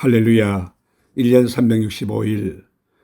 할렐루야. 1년 365일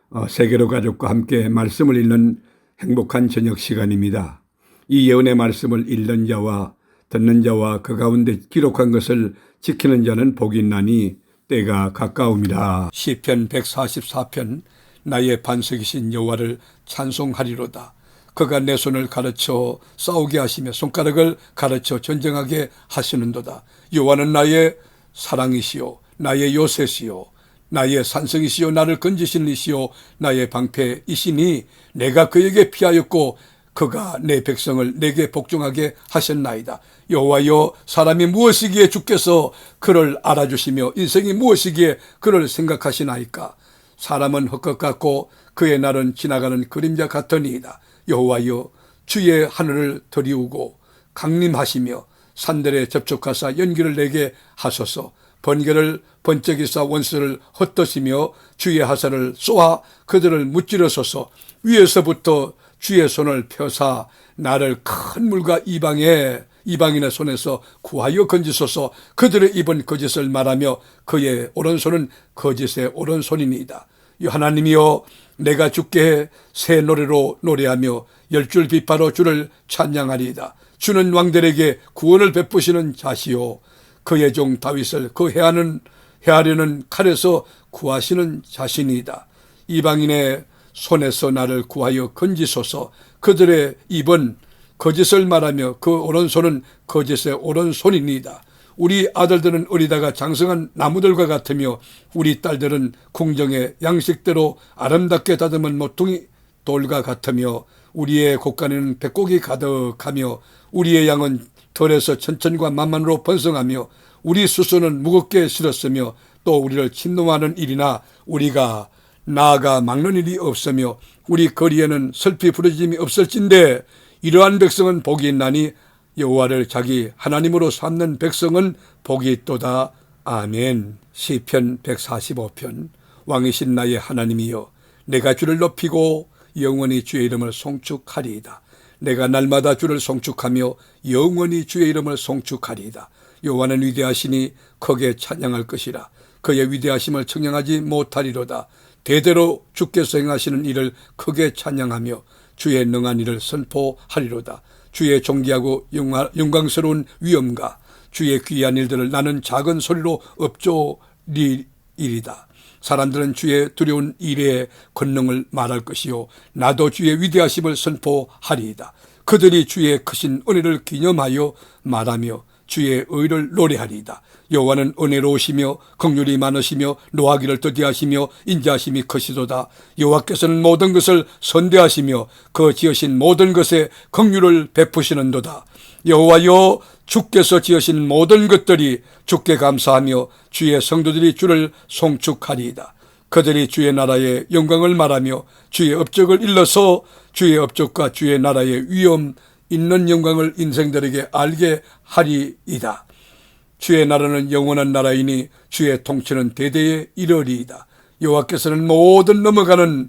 어, 세계로 가족과 함께 말씀을 읽는 행복한 저녁 시간입니다. 이 예언의 말씀을 읽는 자와 듣는 자와 그 가운데 기록한 것을 지키는 자는 복이 있나니 때가 가까움이라. 시편 144편 나의 반석이신 여호와를 찬송하리로다. 그가 내 손을 가르쳐 싸우게 하시며 손가락을 가르쳐 전쟁하게 하시는도다. 여호와는 나의 사랑이시요 나의 요새시요 나의 산성이시요 나를 건지시는 이시요 나의 방패이시니 내가 그에게 피하였고 그가 내 백성을 내게 복종하게 하셨나이다. 여호와여 사람이 무엇이기에 주께서 그를 알아주시며 인생이 무엇이기에 그를 생각하시나이까 사람은 헛것 같고 그의 날은 지나가는 그림자 같으니이다. 여호와여 주의 하늘을 들이우고 강림하시며 산들에 접촉하사 연기를 내게 하소서 번개를 번쩍이사 원수를 헛떠시며 주의 하사를 쏘아 그들을 무찌르소서 위에서부터 주의 손을 펴사 나를 큰 물과 이방에 이방인의 손에서 구하여 건지소서 그들의 입은 거짓을 말하며 그의 오른손은 거짓의 오른손이니이다. 하나님이여 내가 주께 새 노래로 노래하며 열줄 비파로 주를 찬양하리이다. 주는 왕들에게 구원을 베푸시는 자시요 그의 종 다윗을 그 해하는 해하려는 칼에서 구하시는 자신이다. 이방인의 손에서 나를 구하여 건지소서 그들의 입은 거짓을 말하며 그 오른손은 거짓의 오른손이니이다. 우리 아들들은 어리다가 장성한 나무들과 같으며 우리 딸들은 궁정의 양식대로 아름답게 다듬은 모퉁이 돌과 같으며 우리의 곳간에는 백곡이 가득하며 우리의 양은 덜에서 천천과 만만으로 번성하며 우리 수소는 무겁게 실었으며 또 우리를 침노하는 일이나 우리가 나아가 막는 일이 없으며 우리 거리에는 슬피 부러짐이 없을진데 이러한 백성은 복이 있나니 여호와를 자기 하나님으로 삼는 백성은 복이 있도다. 아멘. 시편 145편 왕이신 나의 하나님이여 내가 주를 높이고 영원히 주의 이름을 송축하리이다. 내가 날마다 주를 송축하며 영원히 주의 이름을 송축하리이다. 여호와는 위대하시니 크게 찬양할 것이라. 그의 위대하심을 청량하지 못하리로다. 대대로 주께서 행하시는 일을 크게 찬양하며 주의 능한 일을 선포하리로다. 주의 존귀하고 영광스러운 위엄과 주의 귀한 일들을 나는 작은 소리로 엎조리이리다. 사람들은 주의 두려운 일의 권능을 말할 것이요 나도 주의 위대하심을 선포하리이다. 그들이 주의 크신 은혜를 기념하여 말하며 주의 의를 노래하리이다. 여호와는 은혜로우시며 긍휼이 많으시며 노하기를 더디하시며 인자하심이 크시도다. 여호와께서는 모든 것을 선대하시며 그 지으신 모든 것에 긍휼을 베푸시는도다. 여호와여 주께서 지으신 모든 것들이 주께 감사하며 주의 성도들이 주를 송축하리이다. 그들이 주의 나라의 영광을 말하며 주의 업적을 일러서 주의 업적과 주의 나라의 위엄 있는 영광을 인생들에게 알게 하리이다. 주의 나라는 영원한 나라이니 주의 통치는 대대에 이르리이다. 여호와께서는 모든 넘어가는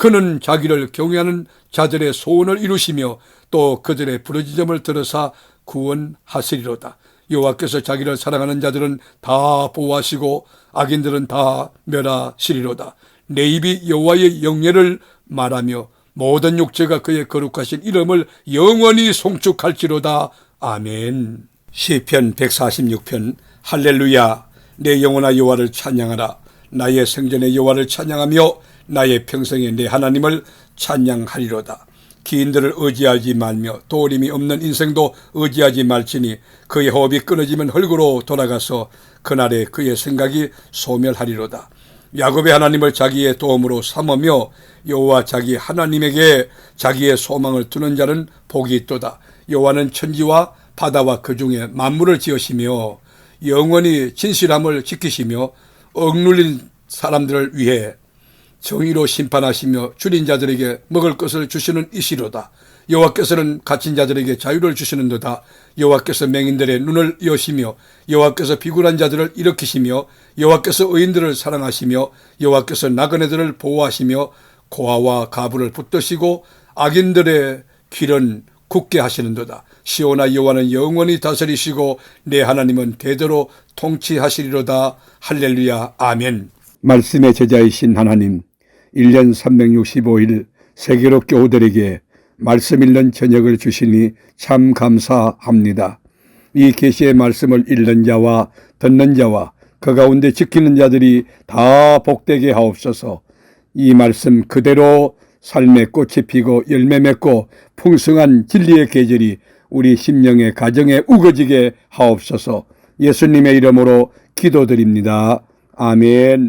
그는 자기를 경외하는 자들의 소원을 이루시며 또 그들의 부르짖음을 들으사 구원하시리로다. 여호와께서 자기를 사랑하는 자들은 다 보호하시고 악인들은 다 멸하시리로다. 내 입이 여호와의 영예를 말하며 모든 육체가 그의 거룩하신 이름을 영원히 송축할지로다. 아멘. 시편 146편 할렐루야 내 영혼아 여호와를 찬양하라 나의 생전의 여호와를 찬양하며 나의 평생에 내 하나님을 찬양하리로다. 기인들을 의지하지 말며 도림이 없는 인생도 의지하지 말지니 그의 호흡이 끊어지면 헐구로 돌아가서 그날에 그의 생각이 소멸하리로다. 야곱의 하나님을 자기의 도움으로 삼으며 여호와 자기 하나님에게 자기의 소망을 두는 자는 복이 있도다. 여호와는 천지와 바다와 그 중에 만물을 지으시며 영원히 진실함을 지키시며 억눌린 사람들을 위해 정의로 심판하시며 줄인 자들에게 먹을 것을 주시는 이시로다. 여호와께서는 갇힌 자들에게 자유를 주시는도다. 여호와께서 맹인들의 눈을 여시며 여호와께서 비굴한 자들을 일으키시며 여호와께서 의인들을 사랑하시며 여호와께서 나그네들을 보호하시며 고아와 가부를 붙드시고 악인들의 길은 굳게 하시는도다. 시오나 여호와는 영원히 다스리시고 내 하나님은 대대로 통치하시리로다. 할렐루야. 아멘. 말씀의 제자이신 하나님, 1년 365일 세계로 교우들에게 말씀 읽는 저녁을 주시니 참 감사합니다. 이 계시의 말씀을 읽는 자와 듣는 자와 그 가운데 지키는 자들이 다 복되게 하옵소서. 이 말씀 그대로 삶의 꽃이 피고 열매 맺고 풍성한 진리의 계절이 우리 심령의 가정에 우거지게 하옵소서. 예수님의 이름으로 기도드립니다. 아멘.